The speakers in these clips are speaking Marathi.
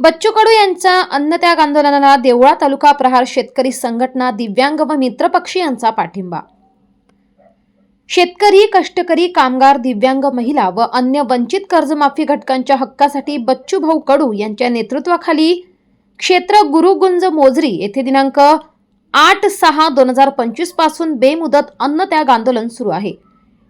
बच्चू कडू यांचा अन्नत्याग आंदोलनाला देवळा तालुका प्रहार शेतकरी संघटना दिव्यांग व मित्रपक्षी यांचा पाठिंबा. शेतकरी कष्टकरी कामगार दिव्यांग महिला व अन्य वंचित कर्जमाफी घटकांच्या हक्कासाठी बच्चू भाऊ कडू यांच्या नेतृत्वाखाली क्षेत्र गुरुगुंज मोजरी येथे दिनांक आठ सहा दोन हजार पंचवीसपासून बेमुदत अन्नत्याग आंदोलन सुरू आहे.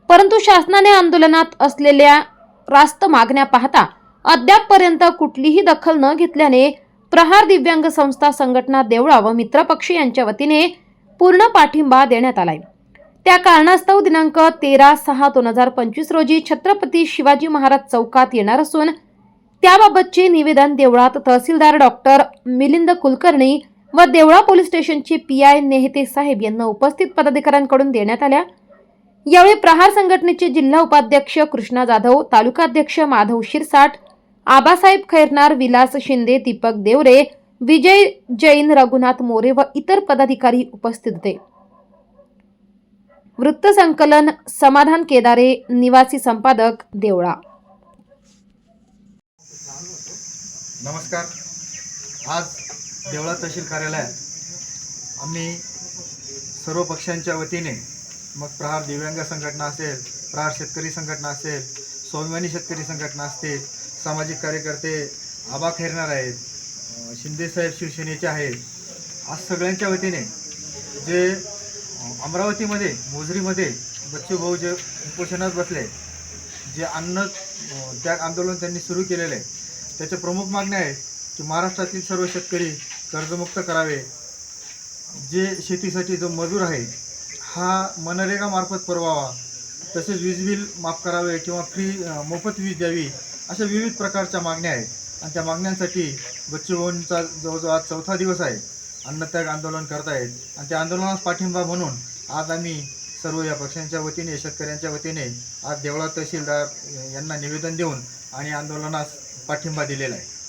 परंतु शासनाने आंदोलनात असलेल्या रास्त मागण्या पाहता अद्यापपर्यंत कुठलीही दखल न घेतल्याने प्रहार दिव्यांग संस्था संघटना देवळा व मित्रपक्षी यांच्या वतीने पूर्ण पाठिंबा देण्यात आलाय. त्या कारणास्तव दिनांक तेरा सहा दोन हजार पंचवीस रोजी छत्रपती शिवाजी महाराज चौकात येणार असून त्याबाबतचे निवेदन देवळात तहसीलदार डॉक्टर मिलिंद कुलकर्णी व देवळा पोलीस स्टेशनचे पी आय नेहते साहेब यांना उपस्थित पदाधिकाऱ्यांकडून देण्यात आल्या. यावेळी प्रहार संघटनेचे जिल्हा उपाध्यक्ष कृष्णा जाधव तालुकाध्यक्ष माधव शिरसाट आबासाहेब खैरनार विलास शिंदे दीपक देवरे विजय जैन रघुनाथ मोरे व इतर पदाधिकारी उपस्थित होते. वृत्तसंकलन समाधान केदारे निवासी संपादक देवळा. नमस्कार. आज देवळा तहसील कार्यालयात आम्ही सर्व पक्षांच्या वतीने मग प्रहार दिव्यांग संघटना असेल प्रहार शेतकरी संघटना असेल स्वाभिमानी शेतकरी संघटना असतील सामाजिक कार्यकर्ते आबा खेरणार आहेत शिंदेसाहेब शिवसेनेचे आहेत. आज सगळ्यांच्या वतीने जे अमरावतीमध्ये मोजरीमध्ये बच्चू भाऊ जे उपोषणात बसले जे अन्न त्याग आंदोलन त्यांनी सुरू केलेलं आहे त्याच्या प्रमुख मागण्या आहेत की महाराष्ट्रातील सर्व शेतकरी कर्जमुक्त करावे. जे शेतीसाठी जो मजूर आहे हा मनरेगामार्फत परवावा. तसेच वीज बिल माफ करावे किंवा फ्री मोफत वीज द्यावी. अशा विविध प्रकारच्या मागण्या आहेत. आणि त्या मागण्यांसाठी बच्चूभाऊंचा जवळजवळ आज चौथा दिवस आहे. अन्नत्याग आंदोलन करतायत. आणि त्या आंदोलनास पाठिंबा म्हणून आज आम्ही सर्व या पक्षांच्या वतीने शेतकऱ्यांच्या वतीने आज देवळा तहसीलदार यांना निवेदन देऊन आणि आंदोलनास पाठिंबा दिलेला आहे.